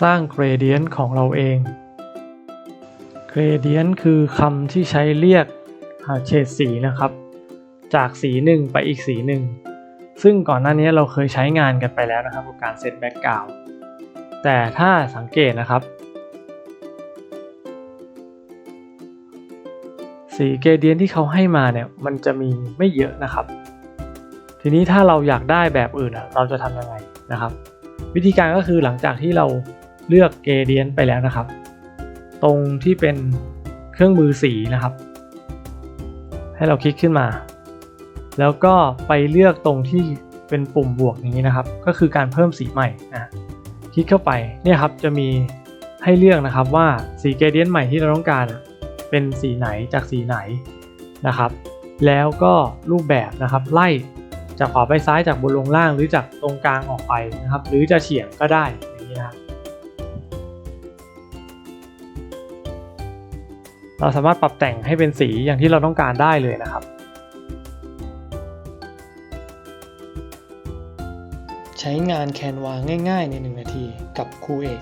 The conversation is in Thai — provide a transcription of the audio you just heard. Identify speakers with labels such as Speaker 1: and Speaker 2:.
Speaker 1: สร้างเกรเดียนต์ของเราเอง เกรเดียนต์คือคำที่ใช้เรียกหาเฉดสีนะครับ จากสีหนึ่งไปอีกสีหนึ่ง ซึ่งก่อนหน้านี้เราเคยใช้งานกันไปแล้วนะครับกับการเซตแบ็กกราวด์แต่ถ้าสังเกตนะครับ สีเกรเดียนที่เขาให้มาเนี่ยมันจะมีไม่เยอะนะครับ ทีนี้ถ้าเราอยากได้แบบอื่นเราจะทำยังไงนะครับ วิธีการก็คือหลังจากที่เรา เลือกเกรเดียนไปแล้วนะครับ ตรงที่เป็นเครื่องมือสีนะครับ ให้เราคลิกขึ้นมา แล้วก็ไปเลือกตรงที่เป็นปุ่มบวกอย่างนี้นะครับ ก็คือการเพิ่มสีใหม่นะคลิกเข้าไปเนี่ยครับจะมีให้เลือกนะครับว่าสีเกเดียนใหม่ที่เราต้องการเป็นสีไหนจากสีไหนนะครับ แล้วก็รูปแบบนะครับไล่จากขวาไปซ้ายจากบนลงล่างหรือจากตรงกลางออกไปนะครับ หรือจะเฉียงก็ได้ เราสามารถปรับแต่งให้เป็นสีอย่างที่เราต้องการได้เลยนะครับ ใช้งานแคนวาง่ายๆ ใน 1 นาทีกับครูเอก